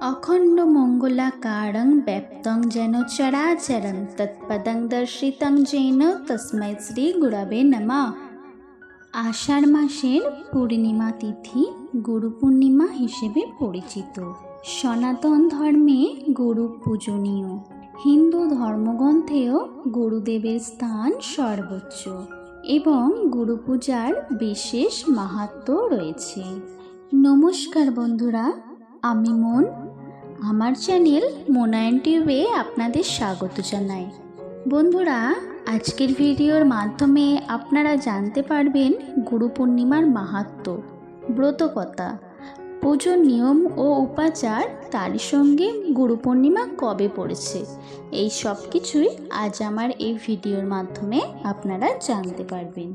অখণ্ড মঙ্গলাকারং ব্যপ্তং যেন চরাচরং তৎপদং দর্শিতং যেন তস্मै শ্রী গুরবে নমঃ আষাঢ় মাসের পূর্ণিমা তিথি গুরু পূর্ণিমা হিসেবে পরিচিত সনাতন ধর্মে গুরু পূজনীয় হিন্দু ধর্মগ্রন্থেও গুরুদেবের স্থান সর্বোচ্চ এবং গুরু পূজার বিশেষ মাহাত্ম্য রয়েছে। নমস্কার বন্ধুরা, আমি মন আমার চ্যানেল মোনায়ন টিউবে আপনাদের স্বাগত জানাই। বন্ধুরা, আজকের ভিডিওর মাধ্যমে আপনারা জানতে পারবেন গুরু পূর্ণিমার মাহাত্ম্য ব্রতকথা পুজোর নিয়ম ও উপাচার তারই সঙ্গে গুরু পূর্ণিমা কবে পড়েছে, এই সব কিছুই আজ আমার এই ভিডিওর মাধ্যমে আপনারা জানতে পারবেন।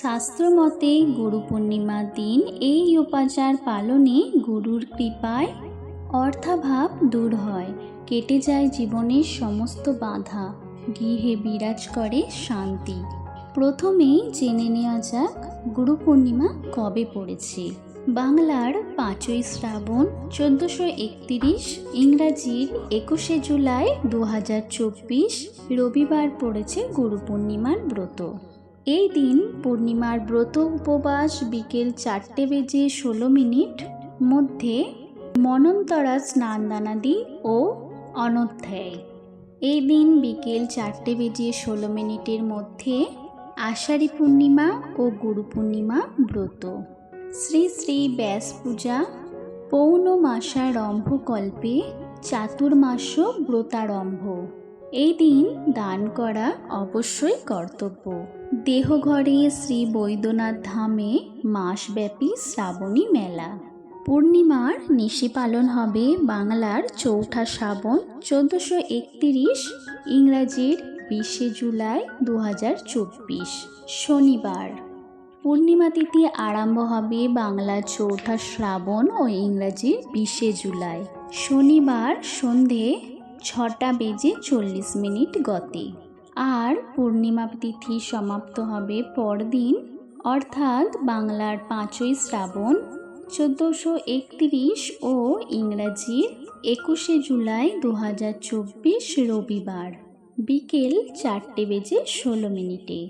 শাস্ত্র মতে, গুরু পূর্ণিমার দিন এই উপাচার পালনে গুরুর কৃপায় অর্থাভাব দূর হয়, কেটে যায় জীবনের সমস্ত বাধা, গৃহে বিরাজ করে শান্তি। প্রথমেই জেনে নেওয়া যাক গুরু পূর্ণিমা কবে পড়েছে। বাংলার পাঁচই শ্রাবণ চোদ্দোশো একতিরিশ, ইংরাজির একুশে জুলাই দু হাজার চব্বিশ, রবিবার পড়েছে গুরু পূর্ণিমার ব্রত। এই দিন পূর্ণিমার ব্রত উপবাস বিকেল চারটে বেজে ষোলো মিনিট, মধ্যে মনন্তরা স্নানদানাদি ও অনধ্যায়। এই দিন বিকেল চারটে বেজে ষোলো মিনিটের মধ্যে আষাঢ়ী পূর্ণিমা ও গুরু পূর্ণিমা ব্রত। শ্রী শ্রী ব্যাস পূজা পৌর্ণমাসারম্ভকল্পে চাতুর্মাস্য ব্রতারম্ভ। এই দিন দান করা অবশ্যই কর্তব্য। দেহঘরে শ্রী বৈদ্যনাথ ধামে মাসব্যাপী শ্রাবণী মেলা। পূর্ণিমার নিশি পালন হবে বাংলার চৌঠা শ্রাবণ চোদ্দোশো একতিরিশ ইংরাজির বিশে জুলাই দু হাজার চব্বিশ শনিবার। পূর্ণিমা তিথি আরম্ভ হবে বাংলার চৌঠা শ্রাবণ ও ইংরাজির বিশে জুলাই। শনিবার সন্ধে ছটা বেজে চল্লিশ মিনিট গতে। আর পূর্ণিমা তিথি সমাপ্ত হবে পরদিন, অর্থাৎ বাংলার পাঁচই শ্রাবণ চোদ্দোশো একত্রিশ ও ইংরাজির একুশে জুলাই দু চব্বিশ রবিবার বিকেল চারটে বেজে ষোলো মিনিটে।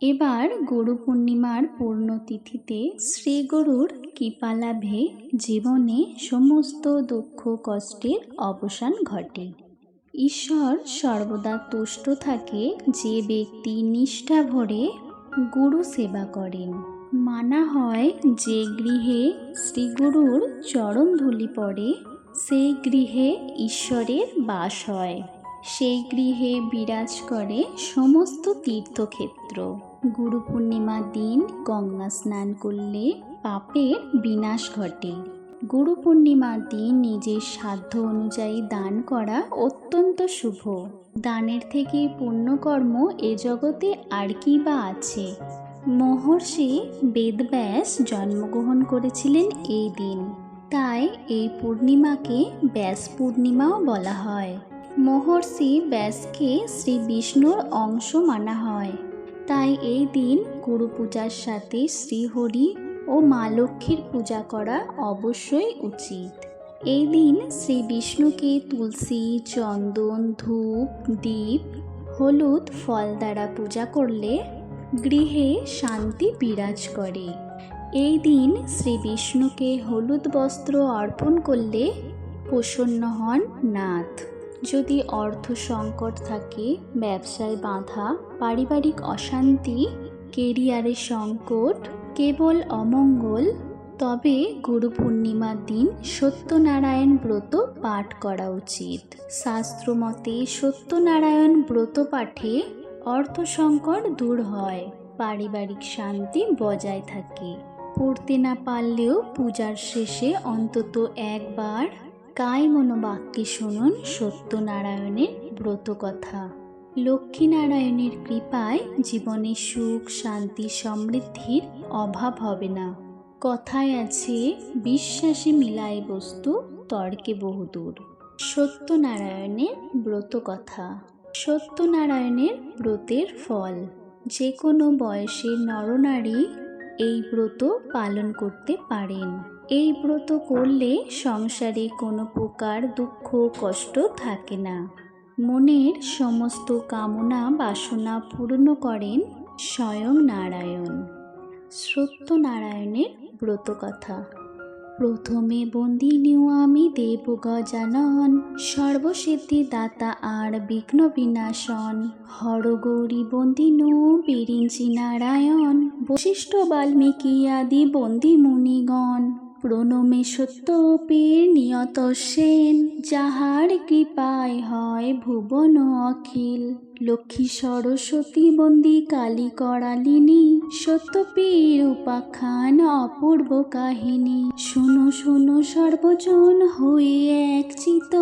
এবার গুরু পূর্ণিমার পূর্ণতিথিতে শ্রীগুরুর কৃপালাভে জীবনে সমস্ত দুঃখ কষ্টের অবসান ঘটে। ঈশ্বর সর্বদা তুষ্ট থাকে যে ব্যক্তি নিষ্ঠা ভরে গুরু সেবা করেন। মানা হয় যে গৃহে শ্রীগুরুর চরণ ধুলি পড়ে, সেই গৃহে ঈশ্বরের বাস হয়। সেই গৃহে বিরাজ করে সমস্ত তীর্থক্ষেত্র। গুরু পূর্ণিমার দিন গঙ্গা স্নান করলে পাপের বিনাশ ঘটে। গুরু পূর্ণিমার দিন নিজের সাধ্য অনুযায়ী দান করা অত্যন্ত শুভ। দানের থেকে পুণ্যকর্ম এ জগতে আর কি বা আছে? মহর্ষি বেদব্যাস জন্মগ্রহণ করেছিলেন এই দিন। তাই এই পূর্ণিমাকে ব্যাস পূর্ণিমাও বলা হয়। মহর্ষি ব্যাসকে শ্রী বিষ্ণুর অংশ মানা হয়। তাই এই দিন গুরু পূজার সাথে শ্রীহরি ও মা লক্ষ্মীর পূজা করা অবশ্যই উচিত। এই দিন শ্রী বিষ্ণুকে তুলসী, চন্দন, ধূপ দ্বীপ হলুদ, ফল দ্বারা পূজা করলে গৃহে শান্তি বিরাজ করে। এই দিন শ্রী বিষ্ণুকে হলুদ বস্ত্র অর্পণ করলে প্রসন্ন হন নাথ। যদি অর্থ সংকট থাকে, ব্যবসায় বাধা, পারিবারিক অশান্তি, কেরিয়ারে সংকট, কেবল অমঙ্গল, তবে গুরু পূর্ণিমার দিন সত্যনারায়ণ ব্রত পাঠ করা উচিত। শাস্ত্রমতে সত্যনারায়ণ ব্রত পাঠে অর্থ সংকট দূর হয়, পারিবারিক শান্তি বজায় থাকে। পড়তে না পারলেও পূজার শেষে অন্তত একবার কায় মনোবাক্যে শুনুন সত্যনারায়ণের ব্রত কথা লক্ষ্মীনারায়ণের কৃপায় জীবনে সুখ, শান্তি, সমৃদ্ধির অভাব হবে না। কথায় আছে, বিশ্বাসে মিলায় বস্তু, তর্কে বহুদূর। সত্যনারায়ণের ব্রত কথা সত্যনারায়ণের ব্রতের ফল। যে কোনো বয়সের নরনারী এই ব্রত পালন করতে পারেন। এই ব্রত করলে সংসারে কোনো প্রকার দুঃখ, কষ্ট থাকে না। মনের সমস্ত কামনা, বাসনা পূর্ণ করেন স্বয়ং নারায়ণ। সত্যনারায়ণের ব্রতকথা। প্রথমে বন্দিনীয় আমি দেব গজানন, সর্বসিদ্ধি দাতা আর বিঘ্ন বিনাশন। হরগৌরী বন্দিনু বিরিঞ্চি নারায়ণ, বশিষ্ঠ বাল্মীকি আদি বন্দি মুনিগণ। প্রণমে সত্যপীর নিয়ত সেন, যাহার কৃপায় হয় ভুবন অখিল। লক্ষ্মী সরস্বতী বন্দি কালী করালিনী, সত্যপীর উপাখ্যান অপূর্ব কাহিনী। শোনো শোনো, সর্বজন হয়ে এক চিত,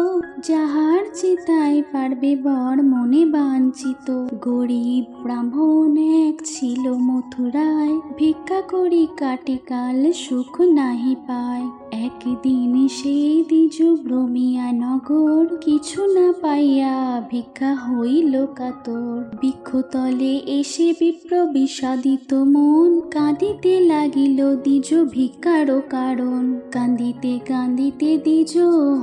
যাহার চিতায় পারবে বর মনে বাঞ্ছিত। গরিব ব্রাহ্মণ এক ছিল মথুরায়, ভিক্ষা করি কাটে কাল সুখ নাহি পায়। একদিন সেই দ্বিজ ভ্রমিয়া নগর কিছু না পাইয়া ভিক্ষা হইল কাতর বৃক্ষতলে এসে বিপ্র বিষাদিত মন, কাঁদিতে লাগিল দ্বিজ ভিক্ষার কারণ। কান্দিতে কান্দিতে দ্বিজ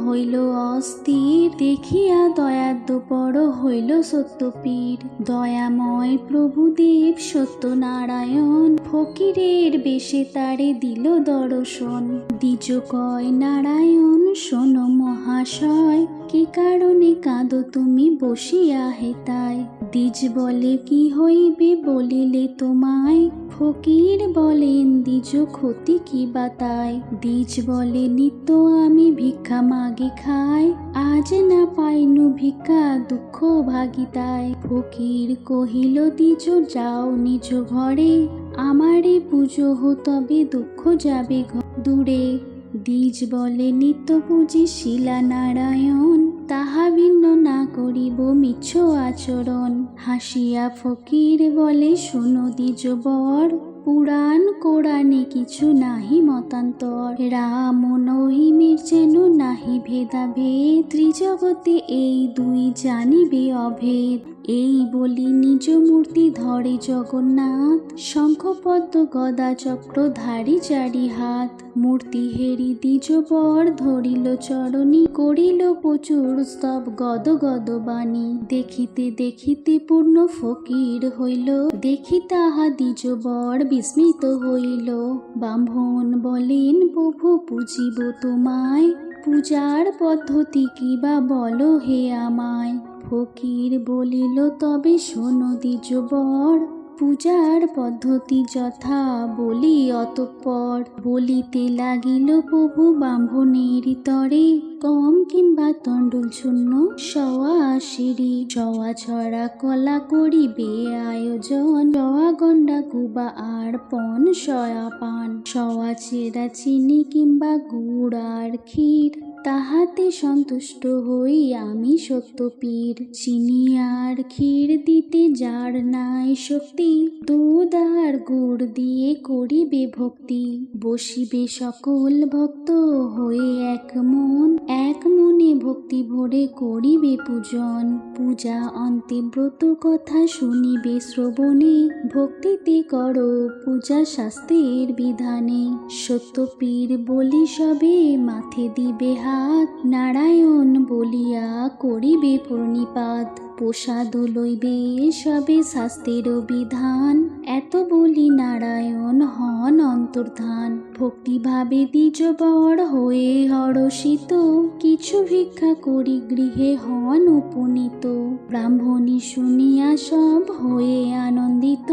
হইল অস্থির, দেখিয়া দয়াদ্য বড় হইল সত্যপীর। দয়াময় প্রভুদেব সত্যনারায়ণ, ফকিরের বেশে তারে দিল দর্শন। দ্বিজ কয় নারায়ণ, শোন মহাশয় কি কারণে কাঁদো তুমি? বসিয়া হেতায় দ্বিজ বলে, কি হইবে? বলিলে তোমায়। ফকির বলেন, দ্বিজ ক্ষতি কি বাতায় দ্বিজ বলে, নিত্য আমি ভিক্ষা মাগি খাই। আজ না পাইনু ভিক্ষা, দুঃখ ভাগিতায় ফকির কহিল, দ্বিজ, যাও নিজ ঘরে। আমারে পুজো হো, তবে দুঃখ যাবে দূরে দ্বিজ বলে নিত্য পুজি শিলা নারায়ণ, তাহা ভিন্ন না করিব মিছ আচরণ। হাসিয়া ফকির বলে, শোনো দ্বিজ বর পুরাণ কোরআনে কিছু নাহি মতান্তর। রাম নহিমের যেন নাহি ভেদাভেদ, ত্রিজগতে এই দুই জানিবে অভেদ। এই বলি নিজ মূর্তি ধরে জগন্নাথ। শঙ্খপদ্ম গদা চক্র ধারি চারি হাত। মূর্তি হেরি দ্বিজ বর ধরিল চরণী, করিল প্রচুর স্তব গদ গদ বাণী। দেখিতে দেখিতে পূর্ণ ফকির হইল, দেখি তাহা দ্বিজ বর বিস্মিত হইল। ব্রাহ্মণ বলেন, প্রভু পুজিব তোমায়, পূজার পদ্ধতি কি বা বলো হে আমায়? ফকির বলিল, তবে শোনো দ্বিজ বর পূজার পদ্ধতি যথা বলি অতঃপর। বলিতে লাগিল, প্রভু ব্রাহ্মণের তরে কম কিংবা তণ্ডুল শূন্য সওয়া আশিরি সওয়া ছড়া কলা করিবে আয়োজন, সওয়া গন্ডা গুবা আর পন সয়া পান। সওয়া চেরা চিনি কিংবা গুড় আর ক্ষীর। তাহাতে সন্তুষ্ট হই আমি সত্যপীর। চিনি আর ক্ষীর দিতে যার নাই শক্তি দুধ আর গুড় দিয়ে করিবে ভক্তি। বসিবে সকল ভক্ত হয়ে এক মন, এক মনে ভক্তি ভরে করিবে পূজন। পূজা অন্তে ব্রত কথা শুনিবে শ্রবণে, ভক্তিতে কর পূজা শাস্ত্রের বিধানে। সত্যপীর বলি সবে মাথে দিবে হাত নারায়ণ বলিয়া করিবে প্রণিপাত। প্রসাদ লইবে সবে শাস্ত্রের বিধান। এত বলি নারায়ণ হন অন্তর্ধান। ভক্তিভাবে দ্বিজ বর হয়ে হরষিত। কিছু ভিক্ষা করি গৃহে হন উপনীত। ব্রাহ্মণী শুনিয়া সব হয়ে আনন্দিত।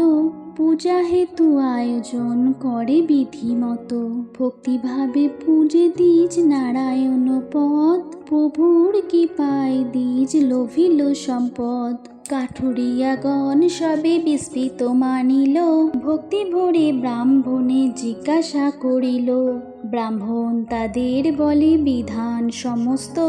পূজা হেতু আয়োজন করে বিধিমতো। ভক্তিভাবে পূজে দ্বিজ নারায়ণ পদ, প্রভুর কি পায় দ্বিজ লোভিল সম্পদ। কাঠুরিয়াগণ সবে বিস্মিত মানিল, ভক্তি ভরে ব্রাহ্মণে জিজ্ঞাসা করিল, ব্রাহ্মণ তাদের বলে বিধান সমস্ত?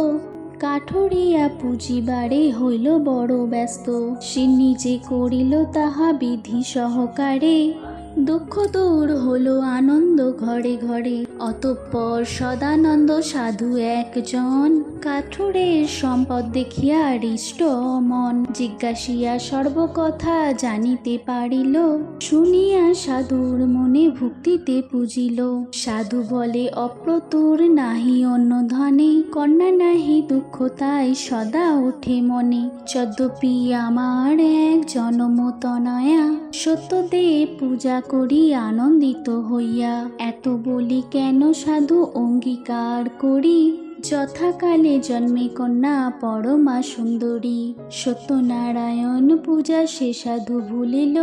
কাঠুরিয়া পুঁজিবারে হইল বড় ব্যস্ত। সে নিজে করিল তাহা বিধি সহকারে। দুঃখ দূর হলো আনন্দ ঘরে ঘরে। অতঃপর সদানন্দ সাধু একজন। কাঠুরের সম্পদ দেখিয়া হৃষ্ট মন। জিজ্ঞাসিয়া সর্বকথা জানিতে পারিল, শুনিয়া সাধুর মনে ভক্তিতে পুজিল। সাধু বলে, অপ্রতুর নাহি অন্য ধনে, কন্যা নাহি দুঃখ তাই সদা ওঠে মনে। যদ্যপি আমার এক জনম তনয়া সত্যদেব পূজা করি আনন্দিত হইয়া। এত বলি কেন সাধু অঙ্গীকার করি? যথাকালে জন্মে কন্যা, পরমা সুন্দরী। সত্যনারায়ণ পূজা সে সাধু ভুলিল।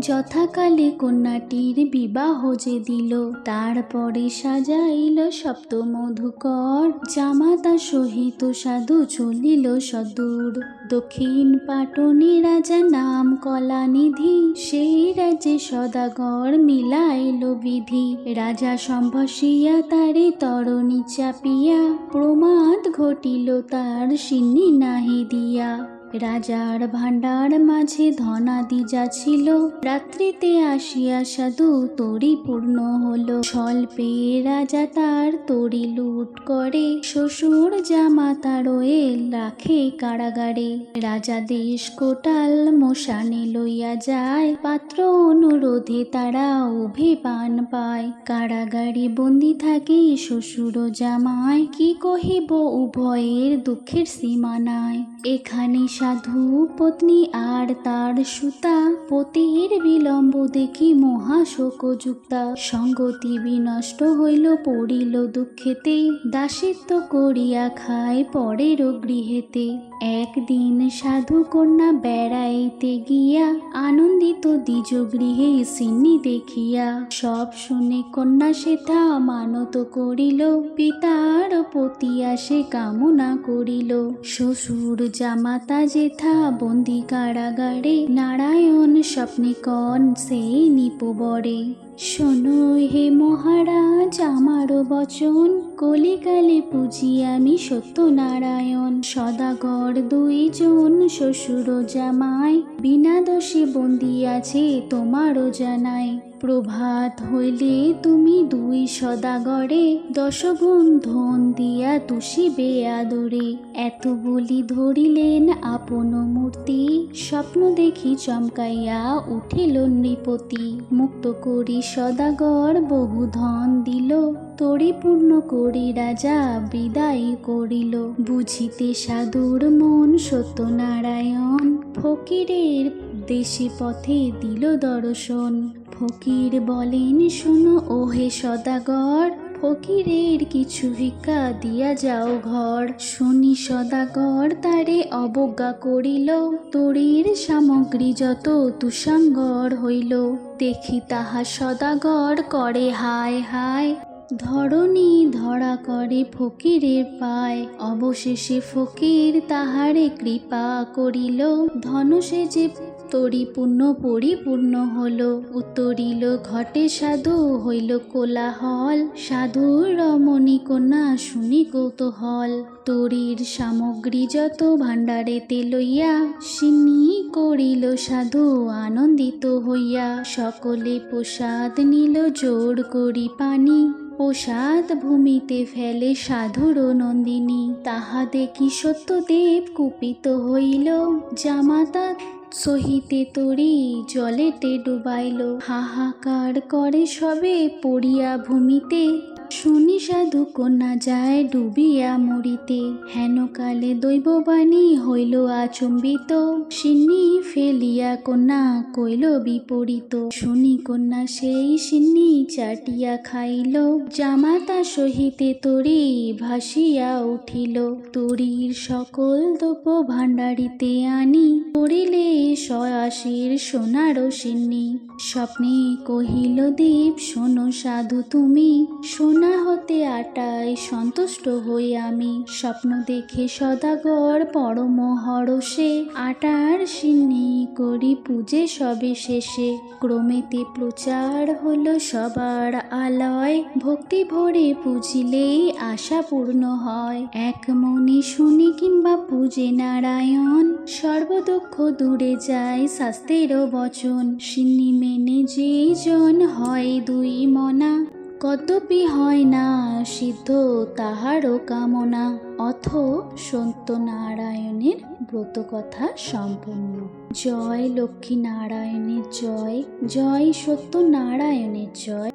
যথাকালে কন্যাটির বিবাহ যে দিল তারপরে সাজাইল সপ্ত মধুকর জামাতা সহিত সাধু চলিল সদূর। দক্ষিণ পাটনে রাজা নাম কলানিধি, সেই রাজ্যে সদাগর মিলাইল বিধি। রাজা সম্ভসিয়া তারে তরণী চাপিয়া প্রমাদ ঘটিল তার সিন্নি নাহি দিয়া। রাজার ভাণ্ডার মাঝে ধনাদি যা ছিল, রাত্রিতে আসিয়া সাধু তরি পূর্ণ হলো। স্বল্পে রাজা তার তরি লুট করে, শ্বশুর জামাতা রয়ে রাখে কারাগারে। রাজা দেশ কোটাল মশানে লইয়া যায়, পাত্র অনুরোধে তারা উভে পান পায়। কারাগারে বন্দি থাকে শ্বশুর জামায় কি কহিব উভয়ের দুঃখের সীমানায়? এখানে সাধু পত্নী আর তার সুতা পতির বিলম্ব দেখি মহাশোকযুক্তা। সঙ্গতি বিনষ্ট হইল, পড়িল দুঃখেতে, দাসিত্ব করিয়া খায় পরের গৃহেতে। একদিন সাধু কন্যা বেড়াইতে গিয়া আনন্দিত দ্বিজ গৃহে সিন্নি দেখিয়া সব শুনে কন্যা সেথা মানত করিল, পিতার পতি আসে কামনা করিল। শ্বশুর জামাতা জেঠা বন্দি কারাগারে নারায়ণ স্বপ্নে কন সেই নিপবরে শোনো হে মহারাজ আমারও বচন। কলিকালে পুজি আমি সত্যনারায়ণ। সদাগর দুইজন শ্বশুর জামাই। বিনা দোষে বন্দি আছে তোমারও জানাই। প্রভাত হইলে তুমি দুই সদাগরে। দশগুণ ধন দিয়া তুষিবে আদরে। এত বলি ধরিলেন আপন মূর্তি। স্বপ্ন দেখি চমকাইয়া উঠিল নৃপতি। মুক্ত করি সদাগর বহু ধন দিল। তরিপূর্ণ করি রাজা বিদায় করিল। বুঝিতে সাধুর মন সত্যনারায়ণ। ফকিরের দেশে পথে দিল দর্শন। ফকির বলেন, শোনো ওহে সদাগর, ফকিরের কিছু ভিক্ষা দিয়া যাও ঘর। শুনি সদাগর তারে অবজ্ঞা করিল। তরির সামগ্রী যত তুষাঙ্গর হইল। দেখি তাহা সদাগর করে, হায় হায়। ধরণী ধরা করে ফকিরের পায়। অবশেষে ফকির তাহারে কৃপা করিল। ধনুষে যে তরিপূর্ণ পরিপূর্ণ হল, উত্তরিল, ঘটে সাধু হইল কোলাহল। সাধুর রমণী কন্যা শুনি কৌতূহল। তরির সামগ্রী যত ভাণ্ডারেতে লইয়া সিনি করিল সাধু আনন্দিত হইয়া। সকলে প্রসাদ নিল জোর করি পানি। প্রসাদ ভূমিতে ফেলে সাধুর নন্দিনী। তাহা দেখি সত্যদেব কুপিত হইল? জামাতা সহিতে তরি জলেতে ডুবাইল। হাহাকার করে সবে পড়িয়া ভূমিতে। শুনি সাধু কন্যা যায় ডুবিয়া মরিতে হেনকালে দৈববাণী হইল আচম্বিত। সিন্নি ফেলিয়া কন্যা কইল বিপরীত। শুনি কন্যা সেই সিন্নি চাটিয়া খাইল। জামাতা সহিতে তরি ভাসিয়া উঠিল। তরির সকল দোপ ভাণ্ডারিতে আনি। করিলে সয়াসির সোনার সিন্নি। স্বপ্নে কহিল, দেব, শোনো সাধু তুমি সোনা হতে আটায় সন্তুষ্ট হই আমি। স্বপ্ন দেখে সদাগর পরম হরষে আটার সিন্নি করি পূজে সবে শেষে। ক্রমেতে প্রচার হলো সবার আলয়, ভক্তি ভরে পুজিলেই আশা পূর্ণ হয়। এক মনে শুনি কিংবা পূজে নারায়ণ সর্বদক্ষ দূরে যায় শাস্ত্রেরও বচন। সিন্নি মেনে যে জন হয় দুই মনা। কদ্যপি হয় না, সিদ্ধ তাহারও কামনা। অথ সত্য নারায়ণের ব্রত কথা সম্পূর্ণ। জয় লক্ষ্মী নারায়ণের জয় জয় সত্য নারায়ণের জয়।